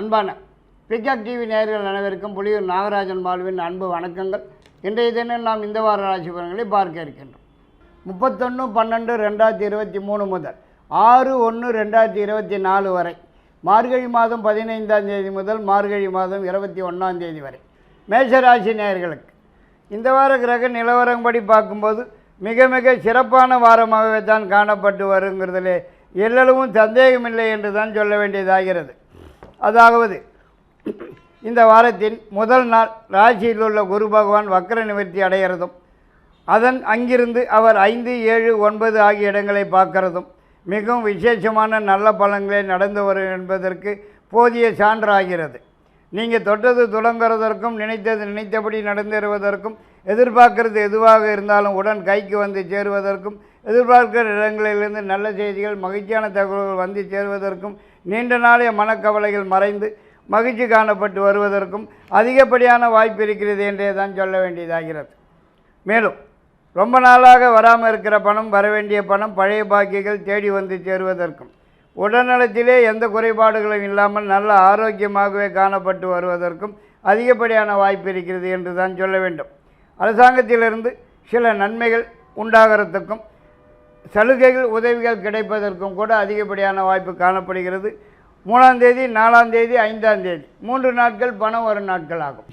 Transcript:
அன்பான peacock TV நேயர்கள் அனைவருக்கும் புலியூர் நாகராஜன் மாலுவின் அன்பு வணக்கங்கள். இன்றைய தினம் நாம் இந்த வார ராசி பலன்களை பார்க்க இருக்கின்றோம். முப்பத்தொன்று பன்னெண்டு ரெண்டாயிரத்தி இருபத்தி மூணு முதல் ஆறு ஒன்று ரெண்டாயிரத்தி இருபத்தி நாலு வரை. மார்கழி மாதம் பதினைந்தாம் தேதி முதல் மார்கழி மாதம் இருபத்தி ஒன்றாம் தேதி வரை. மேஷராசி நேயர்களுக்கு இந்த வார கிரக நிலவரப்படி பார்க்கும்போது மிக மிக சிறப்பான வாரமாகவே தான் காணப்பட்டு வருங்கிறதுலே எல்லளவும் சந்தேகமில்லை என்று தான் சொல்ல வேண்டியதாகிறது. அதாவது இந்த வாரத்தின் முதல் நாள் ராசியில் உள்ள குரு பகவான் வக்கர நிவர்த்தி அடைகிறதும் அதன் அங்கிருந்து அவர் ஐந்து ஏழு ஒன்பது ஆகிய இடங்களை பார்க்கறதும் மிகவும் விசேஷமான நல்ல பலன்களை நடந்து வரும் என்பதற்கு போதிய சான்றாகிறது. நீங்கள் தொட்டது துளங்குறதற்கும் நினைத்தது நினைத்தபடி நடந்தேறுவதற்கும் எதிர்பார்க்கறது எதுவாக இருந்தாலும் உடன் கைக்கு வந்து சேருவதற்கும் எதிர்பார்க்கிற இடங்களிலிருந்து நல்ல செய்திகள் மகிழ்ச்சியான தகவல்கள் வந்து சேருவதற்கும் நீண்ட நாளைய மனக்கவலைகள் மறைந்து மகிழ்ச்சி காணப்பட்டு வருவதற்கும் அதிகப்படியான வாய்ப்பு இருக்கிறது என்றே தான் சொல்ல வேண்டியதாகிறது. மேலும் ரொம்ப நாளாக வராமல் இருக்கிற பணம் வர வேண்டிய பணம் பழைய பாக்கியங்கள் தேடி வந்து சேருவதற்கும் உடல்நலத்திலே எந்த குறைபாடுகளும் இல்லாமல் நல்ல ஆரோக்கியமாகவே காணப்பட்டு வருவதற்கும் அதிகப்படியான வாய்ப்பு இருக்கிறது என்று தான் சொல்ல வேண்டும். அரசாங்கத்திலிருந்து சில நன்மைகள் உண்டாகிறதுக்கும் சலுகைகள் உதவிகள் கிடைப்பதற்கும் கூட அதிகப்படியான வாய்ப்பு காணப்படுகிறது. மூணாம் தேதி நாலாம் தேதி ஐந்தாம் தேதி. மூன்று நாட்கள் பணம் வரும் நாட்கள் ஆகும்.